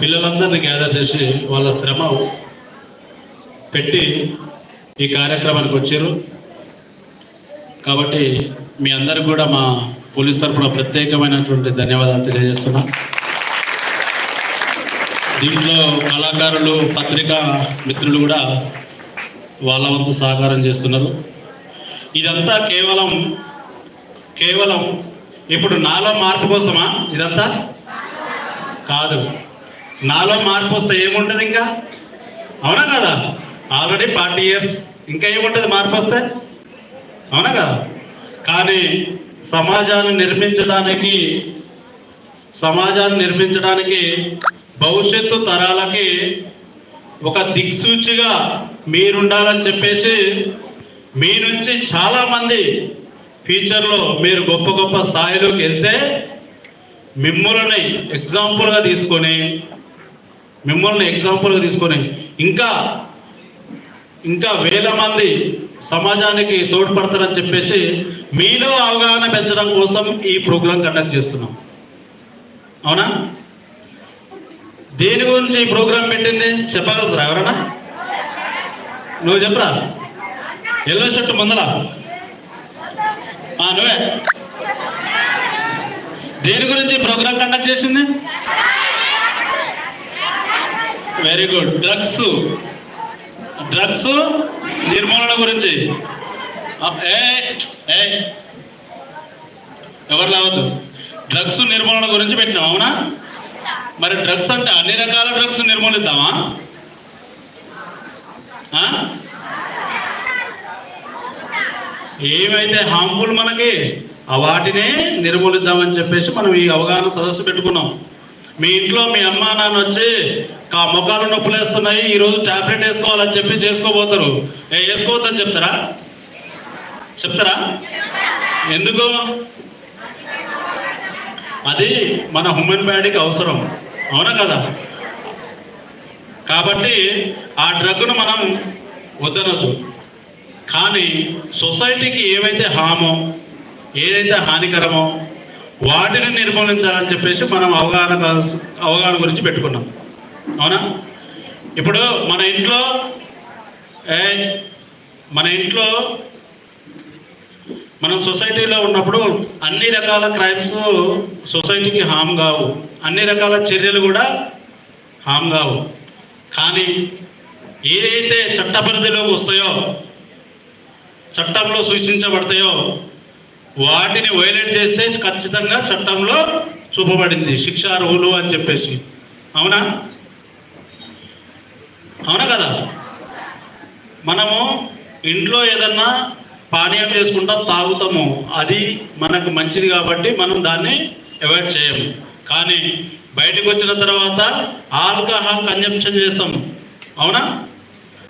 పిల్లలందరినీ గ్యాదర్ చేసి వాళ్ళ శ్రమ పెట్టి ఈ కార్యక్రమానికి వచ్చారు. కాబట్టి మీ అందరికి కూడా మా పోలీస్ తరఫున ప్రత్యేకమైనటువంటి ధన్యవాదాలు తెలియజేస్తున్నా. దీంట్లో కళాకారులు పత్రికా మిత్రులు కూడా వాళ్ళ వంతు సహకారం చేస్తున్నారు. ఇదంతా కేవలం కేవలం ఇప్పుడు నాలో మార్పు కోసమా? ఇదంతా? కాదు. నాలో మార్పు వస్తే ఏముంటుంది ఇంకా? అవునా కదా? ఆల్రెడీ ఫార్టీ ఇయర్స్ ఇంకా ఏముంటుంది మార్పు వస్తే? అవునా కదా? కానీ సమాజాన్ని నిర్మించడానికి సమాజాన్ని నిర్మించడానికి భవిష్యత్తు తరాలకి ఒక దిక్సూచిగా మీరుండాలని చెప్పేసి మీ నుంచి చాలామంది ఫ్యూచర్లో మీరు గొప్ప గొప్ప స్థాయిలోకి వెళ్తే మిమ్మల్ని ఎగ్జాంపుల్గా తీసుకొని మిమ్మల్ని ఎగ్జాంపుల్గా తీసుకొని ఇంకా ఇంకా వేల మంది సమాజానికి తోడ్పడతారని చెప్పేసి మీలో అవగాహన పెంచడం కోసం ఈ ప్రోగ్రాం కండక్ట్ చేస్తున్నాం. అవునా? దేని గురించి ఈ ప్రోగ్రాం పెట్టింది? చెప్పగలుగుతారా ఎవరన్నా? నువ్వు చెప్పరా? ఎల్లో షర్ట్ ముందల? నువ్వే. దేని గురించి ప్రోగ్రాం కండక్ట్ చేసింది? వెరీ గుడ్ డ్రగ్స్ డ్రగ్స్ నిర్మూలన గురించి. ఏ ఏ. ఎవరు లేవద్దు డ్రగ్స్ నిర్మూలన గురించి పెట్టినాం అవునా? మరి డ్రగ్స్ అంటే అన్ని రకాల డ్రగ్స్ నిర్మూలిద్దామా? ఏమైతే హార్మ్ఫుల్ మనకి ఆ వాటినే నిర్మూలిద్దామని చెప్పేసి మనం ఈ అవగాహన సదస్సు పెట్టుకున్నాం. మీ ఇంట్లో మీ అమ్మ నాన్న వచ్చి ఆ ముఖాలు నొప్పులు వేస్తున్నాయి ఈరోజు టాబ్లెట్ వేసుకోవాలని చెప్పి చేసుకోబోతారు. ఏ వేసుకోవద్దని చెప్తారా? చెప్తారా? ఎందుకు? అది మన హ్యూమన్ బాడీకి అవసరం. అవునా కదా? కాబట్టి ఆ డ్రగ్ను మనం వద్దనొద్దు. కానీ సొసైటీకి ఏవైతే హామో ఏదైతే హానికరమో వాటిని నిర్మూలించాలని చెప్పేసి మనం అవగాహన అవగాహన గురించి పెట్టుకున్నాం. అవునా? ఇప్పుడు మన ఇంట్లో ఏ మన ఇంట్లో మనం సొసైటీలో ఉన్నప్పుడు అన్ని రకాల క్రైమ్స్ సొసైటీకి హామ్ కావు. అన్ని రకాల చర్యలు కూడా హామ్ కావు. కానీ ఏదైతే చట్ట పరిధిలోకి వస్తాయో చట్టంలో సూచించబడతాయో వాటిని వైలేట్ చేస్తే ఖచ్చితంగా చట్టంలో చూపబడింది. శిక్షార్హులు అని చెప్పేసి. అవునా? అవునా కదా? మనము ఇంట్లో ఏదన్నా పానీయం చేసుకుంటాం తాగుతాము. అది మనకు మంచిది కాబట్టి మనం దాన్ని అవాయిడ్ చేయము. కానీ బయటకు వచ్చిన తర్వాత ఆల్కహాల్ కన్జంప్షన్ చేస్తాం అవునా?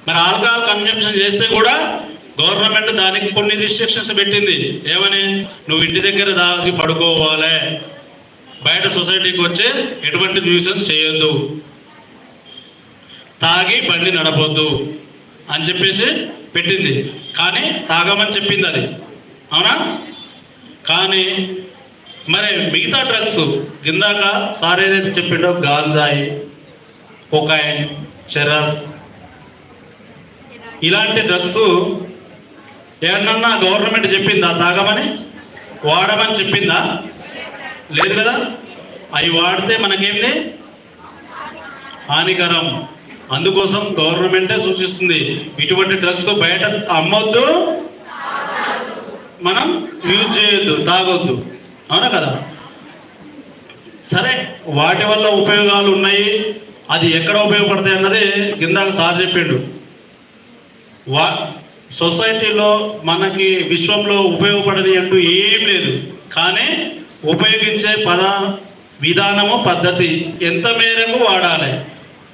మరి ఆల్కహాల్ కన్జంప్షన్ చేస్తే కూడా గవర్నమెంట్ దానికి కొన్ని రిస్ట్రిక్షన్స్ పెట్టింది. ఏమని? నువ్వు ఇంటి దగ్గర దాగి పడుకోవాలి. బయట సొసైటీకి వచ్చి ఎటువంటి న్యూసెన్స్ చేయొద్దు. తాగి బండి నడపొద్దు అని చెప్పేసి పెట్టింది. కానీ తాగమని చెప్పింది అది. అవునా? కానీ మరి మిగతా డ్రగ్స్ ఇందాక సార్ ఏదైతే చెప్పిండో గాంజాయి కొకాయిన్ చెరస్ ఇలాంటి డ్రగ్స్ ఏమన్నా గవర్నమెంట్ చెప్పిందా? తాగమని? వాడమని చెప్పిందా? లేదు కదా? అవి వాడితే మనకేంది? హానికరం. అందుకోసం గవర్నమెంటే సూచిస్తుంది ఇటువంటి డ్రగ్స్ బయట అమ్మొద్దు మనం యూజ్ చేయొద్దు తాగొద్దు. అవునా కదా? సరే వాటి వల్ల ఉపయోగాలు ఉన్నాయి. అది ఎక్కడ ఉపయోగపడతాయి అన్నది కింద సార్ చెప్పిండు. వా సొసైటీలో మనకి విశ్వంలో ఉపయోగపడని అంటూ ఏం లేదు. కానీ ఉపయోగించే పద విధానము పద్ధతి ఎంత మేరకు వాడాలి?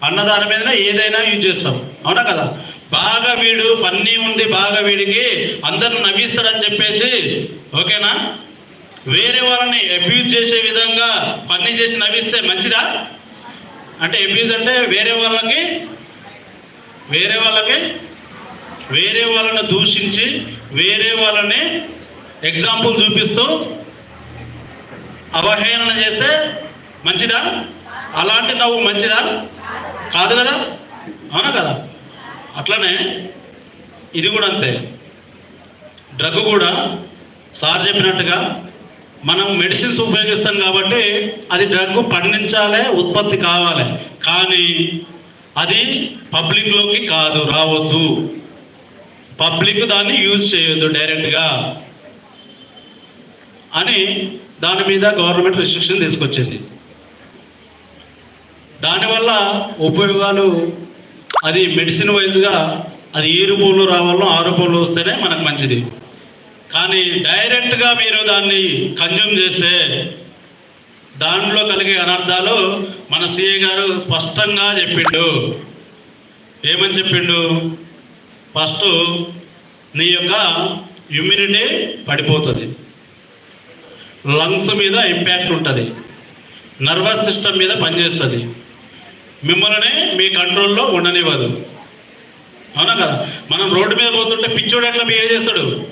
అన్న దాని మీద ఏదైనా యూజ్ చేస్తాం. అవునా కదా? బాగా వీడు ఫన్నీ ఉంది బాగా వీడికి అందరిని నవ్విస్తాడని చెప్పేసి ఓకేనా? వేరే వాళ్ళని అబ్యూజ్ చేసే విధంగా ఫన్నీ చేసి నవ్విస్తే మంచిదా? అంటే అబ్యూజ్ అంటే వేరే వాళ్ళకి వేరే వాళ్ళకి వేరే వాళ్ళని దూషించి వేరే వాళ్ళని ఎగ్జాంపుల్ చూపిస్తూ అవహేళన చేస్తే మంచిదా? అలాంటి నవ్వు మంచిదా? కాదు కదా? అవునా కదా? అట్లనే ఇది కూడా అంతే. డ్రగ్ కూడా సార్ చెప్పినట్టుగా మనం మెడిసిన్స్ ఉపయోగిస్తాం కాబట్టి అది డ్రగ్ పండించాలి ఉత్పత్తి కావాలి. కానీ అది పబ్లిక్లోకి కాదు రావద్దు. పబ్లిక్ దాన్ని యూజ్ చేయొద్దు డైరెక్ట్గా అని దాని మీద గవర్నమెంట్ రిస్ట్రిక్షన్ తీసుకొచ్చింది. దానివల్ల ఉపయోగాలు అది మెడిసిన్ వైజ్గా అది ఏ రూపంలో రావాలో ఆ రూపంలో వస్తేనే మనకు మంచిది. కానీ డైరెక్ట్గా మీరు దాన్ని కన్జ్యూమ్ చేస్తే దాంట్లో కలిగే అనర్థాలు మన సీఏ గారు స్పష్టంగా చెప్పిండు. ఏమని చెప్పిండు? ఫస్ట్ నీ యొక్క ఇమ్యూనిటీ పడిపోతుంది. లంగ్స్ మీద ఇంపాక్ట్ ఉంటుంది. నర్వస్ సిస్టమ్ మీద పనిచేస్తుంది. మిమ్మల్ని మీ కంట్రోల్లో ఉండనివ్వదు. అవునా కదా? మనం రోడ్డు మీద పోతుంటే పిచ్చోడు ఎట్లా బిహేవ్ చేస్తాడు?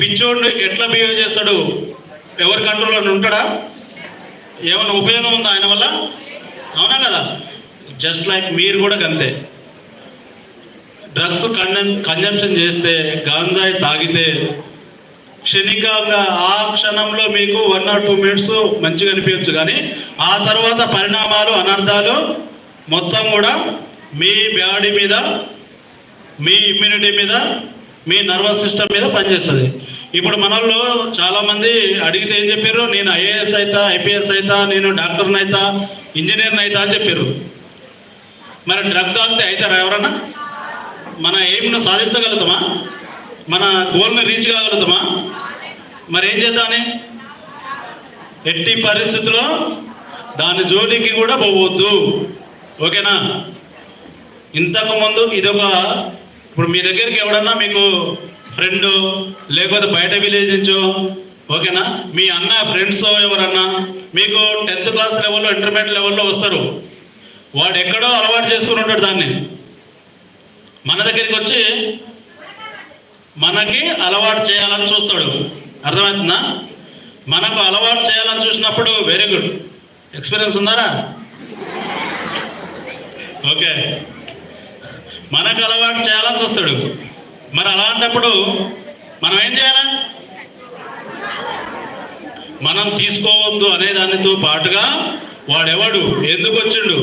పిచ్చోడు ఎట్లా బిహేవ్ చేస్తాడు? ఎవరి కంట్రోల్లో ఉంటాడా? ఏమైనా ఉపయోగం ఉందా ఆయన వల్ల? అవునా కదా? జస్ట్ లైక్ మీరు కూడా అంతే. డ్రగ్స్ కన్జం కన్జంప్షన్ చేస్తే గాంజాయి తాగితే క్షణికంగా ఆ క్షణంలో మీకు వన్ ఆర్ టూ మినిట్స్ మంచిగా అనిపించచ్చు. కానీ ఆ తర్వాత పరిణామాలు అనర్థాలు మొత్తం కూడా మీ బాడీ మీద మీ ఇమ్యూనిటీ మీద మీ నర్వస్ సిస్టమ్ మీద పనిచేస్తుంది. ఇప్పుడు మనల్లో చాలామంది అడిగితే ఏం చెప్పారు నేను ఐఏఎస్ అవుతా ఐపీఎస్ అవుతా నేను డాక్టర్ని అవుతా ఇంజనీర్ని అవుతా అని చెప్పారు మరి డ్రగ్ తాగితే అవుతారా ఎవరన్నా? మన ఎయిమ్ను సాధించగలుగుతామా? మన గోల్ని రీచ్ కాగలుగుతామా? మరి ఏం చేద్దామని ఎట్టి పరిస్థితుల్లో దాని జోలికి కూడా పోవద్దు. ఓకేనా? ఇంతకుముందు ఇదొక ఇప్పుడు మీ దగ్గరికి ఎవడన్నా మీకు ఫ్రెండ్ లేకపోతే బయట విలేజ్ నుంచో ఓకేనా? మీ అన్న ఫ్రెండ్స్ ఎవరన్నా మీకు టెన్త్ క్లాస్ లెవెల్లో ఇంటర్మీడియట్ లెవెల్లో వస్తారు. వాడు ఎక్కడో అలవాటు చేసుకుని ఉంటాడు దాన్ని. మన దగ్గరికి వచ్చి మనకి అలవాటు చేయాలని చూస్తాడు. అర్థమవుతుందా? మనకు అలవాటు చేయాలని చూసినప్పుడు వెరీ గుడ్ ఎక్స్పీరియన్స్ ఉన్నారా ఓకే మనకు అలవాటు చేయాలని చూస్తాడు. మరి అలాంటప్పుడు మనం ఏం చేయాలి? మనం తీసుకోవద్దు అనే దానితో పాటుగా వాడెవడు? ఎందుకు వచ్చిండు?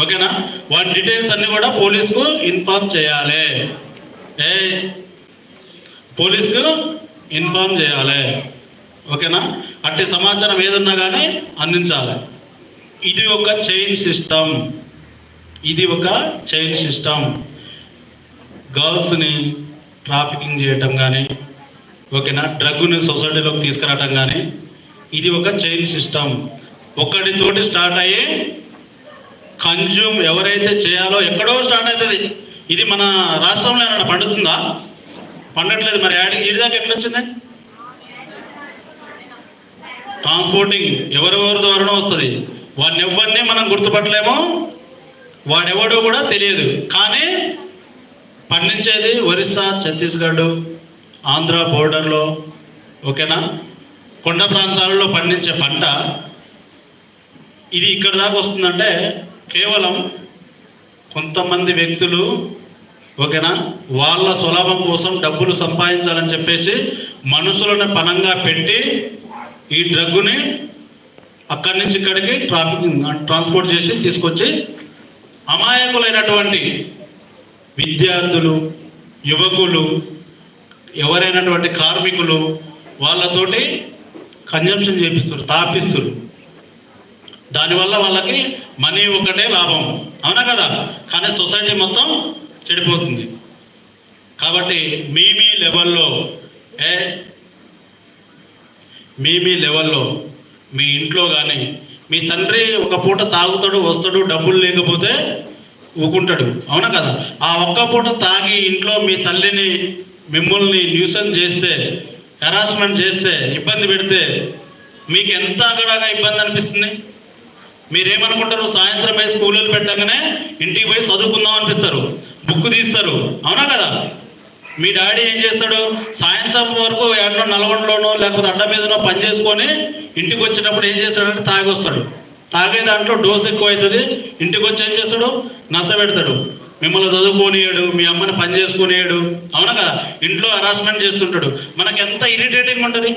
ఓకేనా? వాటి డీటెయిల్స్ అన్ని కూడా పోలీస్కు ఇన్ఫార్మ్ చేయాలి. ఏ? పోలీస్కు ఇన్ఫార్మ్ చేయాలి. ఓకేనా? అట్టి సమాచారం ఏదన్నా కానీ అందించాలి. ఇది ఒక చైన్ సిస్టమ్. ఇది ఒక చైన్ సిస్టమ్. గర్ల్స్ని ట్రాఫికింగ్ చేయటం కానీ ఓకేనా? డ్రగ్ని సొసైటీలోకి తీసుకురావటం కానీ ఇది ఒక చైన్ సిస్టమ్. ఒకటితోటి స్టార్ట్ అయ్యి కన్జ్యూమ్ ఎవరైతే చేయాలో ఎక్కడో స్టార్ట్ అవుతుంది. ఇది మన రాష్ట్రంలో ఏమైనా పండుతుందా? పండట్లేదు మరి. యాడ్ ఈడి దాకా ఎట్లా వచ్చింది? ట్రాన్స్పోర్టింగ్. ఎవరెవరి ద్వారా వస్తుంది. వాడిని ఎవరిని మనం గుర్తుపట్టలేము? వాడెవడో కూడా తెలియదు. కానీ పండించేది ఒరిస్సా ఛత్తీస్గఢ్ ఆంధ్ర బోర్డర్లో. ఓకేనా? కొండ ప్రాంతాలలో పండించే పంట. ఇది ఇక్కడ దాకా వస్తుందంటే కేవలం కొంతమంది వ్యక్తులు ఓకేనా? వాళ్ళ సులభం కోసం డబ్బులు సంపాదించాలని చెప్పేసి మనుషులను పనంగా పెట్టి ఈ డ్రగ్గుని అక్కడి నుంచి ఇక్కడికి ట్రాఫిక్ ట్రాన్స్పోర్ట్ చేసి తీసుకొచ్చి అమాయకులైనటువంటి విద్యార్థులు యువకులు ఎవరైనటువంటి కార్మికులు వాళ్ళతోటి కన్జంప్షన్ చేపిస్తారు తాపిస్తారు. దానివల్ల వాళ్ళకి మనీ ఒకటే లాభం. అవునా కదా? కానీ సొసైటీ మొత్తం చెడిపోతుంది. కాబట్టి మీ మీ లెవెల్లో ఏ? మీ మీ లెవెల్లో మీ ఇంట్లో కానీ మీ తండ్రి ఒక పూట తాగుతాడు వస్తాడు డబ్బులు లేకపోతే ఊకుంటాడు. అవునా కదా? ఆ ఒక్క పూట తాగి ఇంట్లో మీ తల్లిని మిమ్మల్ని న్యూసన్ చేస్తే హెరాస్మెంట్ చేస్తే ఇబ్బంది పెడితే మీకు ఎంత అక్కడ ఇబ్బంది అనిపిస్తుంది? మీరేమనుకుంటారు? సాయంత్రం పోయి స్కూల్లో పెట్టగానే ఇంటికి పోయి చదువుకుందాం అనిపిస్తారు. బుక్ తీస్తారు. అవునా కదా? మీ డాడీ ఏం చేస్తాడు? సాయంత్రం వరకు ఎన్నో నల్గొండలోనో లేకపోతే అడ్డ మీదనో పని చేసుకొని ఇంటికి వచ్చినప్పుడు ఏం చేస్తాడంటే తాగొస్తాడు. తాగే దాంట్లో డోస్ ఎక్కువ అవుతుంది ఇంటికి వచ్చి ఏం చేస్తాడు? నస పెడతాడు. మిమ్మల్ని చదువుకోనియాడు మీ అమ్మని పని చేసుకునేయడు. అవునా కదా? ఇంట్లో హరాస్మెంట్ చేస్తుంటాడు. మనకి ఎంత ఇరిటేటింగ్ ఉంటుంది?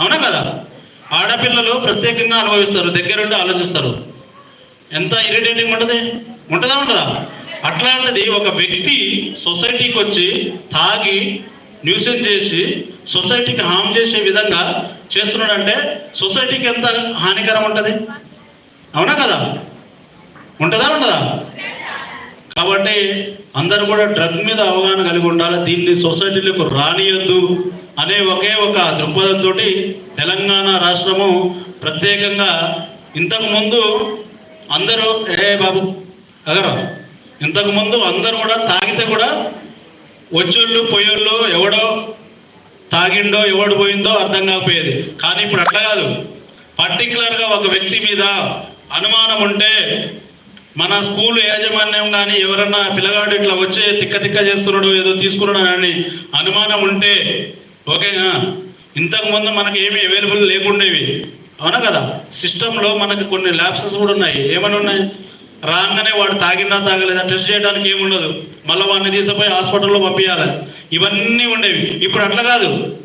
అవునా కదా? ఆడపిల్లలు ప్రత్యేకంగా అనుభవిస్తారు దగ్గరుండి ఆలోచిస్తారు. ఎంత ఇరిటేటింగ్ ఉంటుంది? ఉంటుందా ఉంటుందా అట్లాంటిది ఒక వ్యక్తి సొసైటీకి వచ్చి తాగి న్యూసెన్స్ చేసి సొసైటీకి హామ్ చేసే విధంగా చేస్తున్నాడంటే సొసైటీకి ఎంత హానికరం ఉంటుంది? అవునా కదా? ఉంటుందా ఉంటుందా కాబట్టి అందరూ కూడా డ్రగ్ మీద అవగాహన కలిగి ఉండాలి. దీన్ని సొసైటీలకు రానియద్దు అనే ఒకే ఒక దృక్పథంతో తెలంగాణ రాష్ట్రము ప్రత్యేకంగా ఇంతకుముందు అందరూ ఏ బాబు అగరా ఇంతకుముందు అందరూ కూడా తాగితే కూడా వచ్చోళ్ళు పోయోళ్ళు ఎవడో తాగిండో ఎవడు పోయిందో అర్థం కాకపోయేది. కానీ ఇప్పుడు అట్లా కాదు. పర్టికులర్గా ఒక వ్యక్తి మీద అనుమానం ఉంటే మన స్కూల్ యాజమాన్యం కానీ ఎవరన్నా పిల్లగాడు ఇట్లా వచ్చే తిక్క తిక్క చేస్తున్నాడు ఏదో తీసుకున్నాడు అని అనుమానం ఉంటే ఓకేనా ఇంతకుముందు మనకి ఏమి అవైలబుల్ లేకుండేవి. అవునా కదా? సిస్టంలో మనకి కొన్ని ల్యాబ్సెస్ కూడా ఉన్నాయి. ఏమని ఉన్నాయి? రాగానే వాడు తాగిందా తాగలేదా? టెస్ట్ చేయడానికి ఏముండదు మళ్ళీ వాడిని తీసుకుపోయి హాస్పిటల్లో పంపించాలి ఇవన్నీ ఉండేవి. ఇప్పుడు అట్లా కాదు.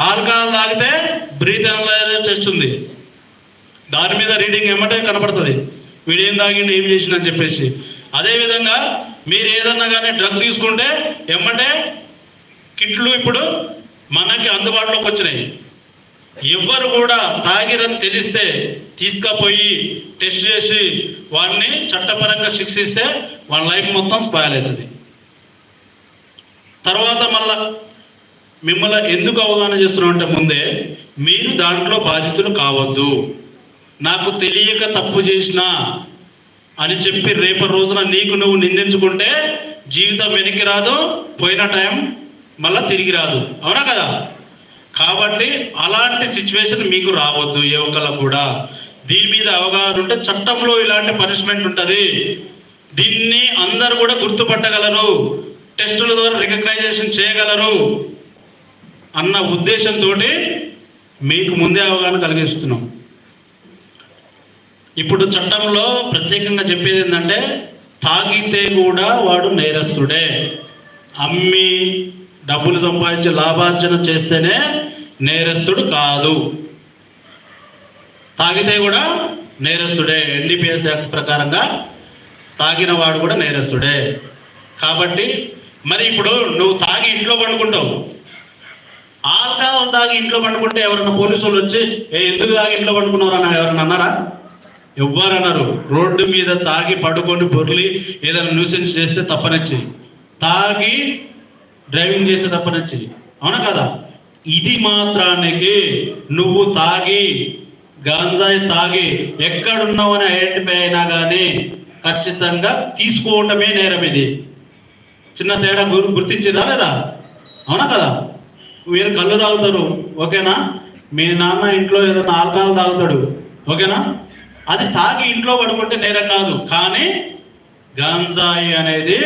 ఆల్కహాల్ తాగితే బ్రీత్ అనలైజర్ టెస్ట్ ఉంది. దాని మీద రీడింగ్ ఎమ్మటే కనపడుతుంది. వీడు ఏం తాగిండు ఏం చేసిన అని చెప్పేసి. అదేవిధంగా మీరు ఏదన్నా కానీ డ్రగ్ తీసుకుంటే ఎమ్మటే కిట్లు ఇప్పుడు మనకి అందుబాటులోకి వచ్చినాయి. ఎవ్వరు కూడా తాగిరని తెలిస్తే తీసుకపోయి టెస్ట్ చేసి వాడిని చట్టపరంగా శిక్షిస్తే వాళ్ళ లైఫ్ మొత్తం స్పాయిల్ అవుతుంది. తర్వాత మళ్ళా మిమ్మల్ని ఎందుకు అవగాహన చేస్తున్నాం అంటే ముందే మీరు దాంట్లో బాధితులు కావద్దు. నాకు తెలియక తప్పు చేసిన అని చెప్పి రేపటి రోజున నీకు నువ్వు నిందించుకుంటే జీవితం వెనక్కి రాదు. పోయిన టైం మళ్ళా తిరిగి రాదు. అవునా కదా? కాబట్టి అలాంటి సిచ్యువేషన్ మీకు రావద్దు ఏ కూడా. దీని మీద అవగాహన ఉంటే చట్టంలో ఇలాంటి పనిష్మెంట్ ఉంటుంది. దీన్ని అందరు కూడా గుర్తుపట్టగలరు. టెస్టుల ద్వారా రికగ్నైజేషన్ చేయగలరు. అన్న ఉద్దేశంతో మీకు ముందే అవగాహన కలిగిస్తున్నాం. ఇప్పుడు చట్టంలో ప్రత్యేకంగా చెప్పేది ఏంటంటే తాగితే కూడా వాడు నేరస్తుడే. అమ్మి డబ్బులు సంపాదించి లాభార్జన చేస్తేనే నేరస్తుడు కాదు. తాగితే కూడా నేరస్తుడే. ఎన్డీపీఎస్ యాక్ట్ ప్రకారంగా తాగిన వాడు కూడా నేరస్తుడే. కాబట్టి మరి ఇప్పుడు నువ్వు తాగి ఇంట్లో పండుకుంటావు. ఆల్కహాల్ తాగి ఇంట్లో పండుకుంటే ఎవరన్నా పోలీసులు వచ్చి ఏ ఎందుకు తాగి ఇంట్లో పండుకున్నారు ఎవరన్నా అన్నారా? ఎవ్వరన్నారు. రోడ్డు మీద తాగి పడుకొని బొర్లి ఏదైనా న్యూసెన్స్ చేస్తే తప్పనిచ్చి. తాగి డ్రైవింగ్ చేస్తే తప్పనొచ్చి అవునా కదా? ఇది మాత్రానికి నువ్వు తాగి గాంజాయి తాగి ఎక్కడున్నావని ఐడెంటిఫై అయినా కానీ ఖచ్చితంగా తీసుకోవటమే నేరం ఇది. చిన్న తేడా గుర్ గుర్తించేదా లేదా? అవునా కదా? మీరు కళ్ళు తాగుతారు ఓకేనా? మీ నాన్న ఇంట్లో ఏదైనా ఆల్కహాల్ తాగుతాడు ఓకేనా? అది తాగి ఇంట్లో పడుకుంటే నేరం కాదు. కానీ గాంజాయి అనేది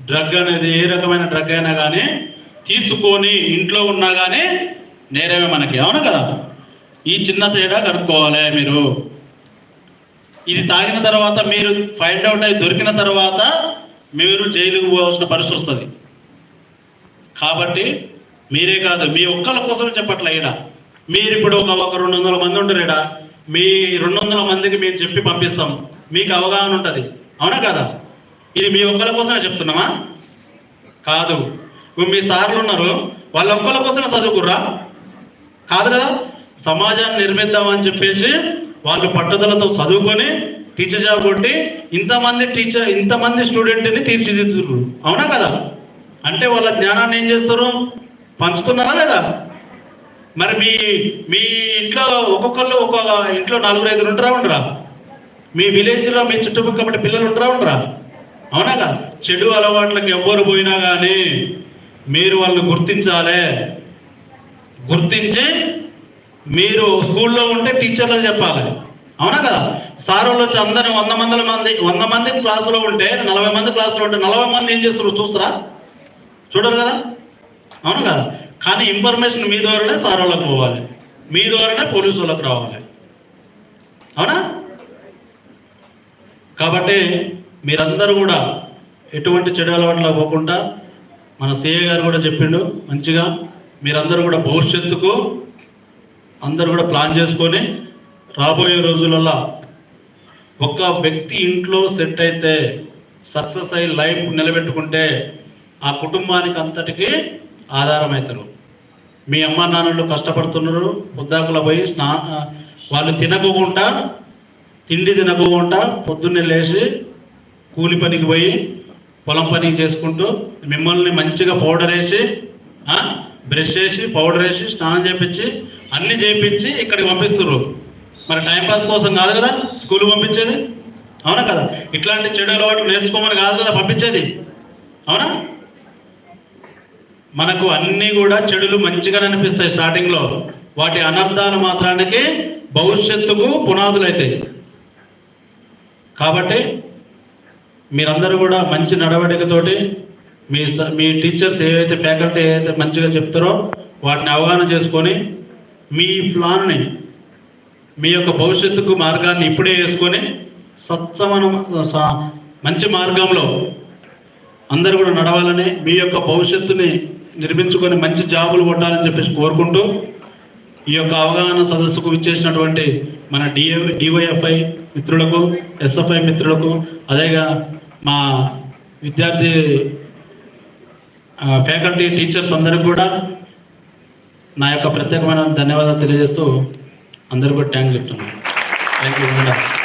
డ్రగ్ అనేది ఏ రకమైన డ్రగ్ అయినా కానీ తీసుకొని ఇంట్లో ఉన్నా కానీ నేరమే మనకి. అవును కదా? ఈ చిన్న తేడా కనుక్కోవాలి మీరు. ఇది తాగిన తర్వాత మీరు ఫైండ్ అవుట్ అయి దొరికిన తర్వాత మీరు జైలుకు పోవాల్సిన పరిస్థితి వస్తుంది. కాబట్టి మీరే కాదు మీ ఒక్కళ్ళ కోసం చెప్పట్లే ఈడ. మీరు ఇప్పుడు ఒక ఒక రెండు వందల మంది ఉంటారు ఈడ మీ రెండు వందల మందికి మేము చెప్పి పంపిస్తాం. మీకు అవగాహన ఉంటుంది. అవునా కదా? ఇది మీ ఒక్కరి కోసమే చెప్తున్నామా? కాదు. ఇప్పుడు మీ సార్లు ఉన్నారు. వాళ్ళ ఒక్కళ్ళ కోసమే చదువుకుర్రా? కాదు కదా? సమాజాన్ని నిర్మిద్దామని చెప్పేసి వాళ్ళు పట్టుదలతో చదువుకొని టీచర్ జాబ్ కొట్టి ఇంతమంది టీచర్ ఇంతమంది స్టూడెంట్ని తీర్చిదిద్దురు అవునా కదా? అంటే వాళ్ళ జ్ఞానాన్ని ఏం చేస్తారు? పంచుతున్నారా లేదా? మరి మీ మీ ఇంట్లో ఒక్కొక్కళ్ళు ఒక్కొక్క ఇంట్లో నలుగురు ఐదుగురు ఉంటారా ఉండరా? మీ విలేజ్లో మీ చుట్టుపక్కల పిల్లలు ఉంటారా ఉండరా? అవునా కదా. చెడు అలవాట్లకు ఎవ్వరు పోయినా కానీ మీరు వాళ్ళని గుర్తించాలి. గుర్తించి మీరు స్కూల్లో ఉంటే టీచర్లకు చెప్పాలి. అవునా కదా. సార్ వాళ్ళు వచ్చి అందరిని వంద మందిల మంది వంద మంది క్లాసులో ఉంటే నలభై మంది క్లాసులో ఉంటే నలభై మంది ఏం చేస్తారు చూస్తారా? చూడరు కదా. అవును కదా. కానీ ఇన్ఫర్మేషన్ మీ ద్వారానే సార్ వాళ్ళకి పోవాలి. మీ ద్వారానే పోలీసు వాళ్ళకి రావాలి. అవునా? కాబట్టి మీరందరూ కూడా ఎటువంటి చెడు అలవాట్లు పోకుండా మన సీఏ గారు కూడా చెప్పిండు మంచిగా. మీరందరూ కూడా భవిష్యత్తుకు అందరూ కూడా ప్లాన్ చేసుకొని రాబోయే రోజులలో ఒక వ్యక్తి ఇంట్లో సెట్ అయితే సక్సెస్ అయ్యి లైఫ్ నిలబెట్టుకుంటే ఆ కుటుంబానికి అంతటికి ఆధారం అవుతారు మీ అమ్మ నాన్నలు కష్టపడుతున్నారు పొద్దాకుల పోయి స్నా వాళ్ళు తినకుండా తిండి తినకుండా పొద్దున్నే లేచి కూలి పనికి పోయి పొలం పనికి చేసుకుంటూ మిమ్మల్ని మంచిగా పౌడర్ వేసి బ్రష్ చేసి పౌడర్ వేసి స్నానం చేపించి అన్ని చేయించి ఇక్కడికి పంపిస్తున్నారు మరి టైంపాస్ కోసం కాదు కదా స్కూల్ పంపించేది? అవునా కదా? ఇట్లాంటి చెడు అలవాట్లు నేర్చుకోమని కాదు కదా పంపించేది? అవునా? మనకు అన్నీ కూడా చెడులు మంచిగానే అనిపిస్తాయి స్టార్టింగ్లో వాటి అనర్థాలు మాత్రానికి భవిష్యత్తుకు పునాదులు అవుతాయి కాబట్టి మీరందరూ కూడా మంచి నడవడికతోటి మీ స- మీ టీచర్స్ ఏవైతే ఫ్యాకల్టీ ఏవైతే మంచిగా చెప్తారో వాటిని అవగాహన చేసుకొని మీ ప్లాన్ని మీ యొక్క భవిష్యత్తుకు మార్గాన్ని ఇప్పుడే వేసుకొని సత్సమన స- మంచి మార్గంలో అందరూ కూడా నడవాలని మీ యొక్క భవిష్యత్తుని నిర్మించుకొని మంచి జాబులు కొట్టాలని చెప్పేసి కోరుకుంటూ ఈ యొక్క అవగాహన సదస్సుకు ఇచ్చేసినటువంటి మన డిఏ డివైఎఫ్ఐ మిత్రులకు ఎస్ఎఫ్ఐ మిత్రులకు అదేగా మా విద్యార్థి ఫ్యాకల్టీ టీచర్స్ అందరికి కూడా నా యొక్క ప్రత్యేకమైన ధన్యవాదాలు తెలియజేస్తూ అందరికీ కూడా థ్యాంక్ చెప్తున్నాను థ్యాంక్ యూ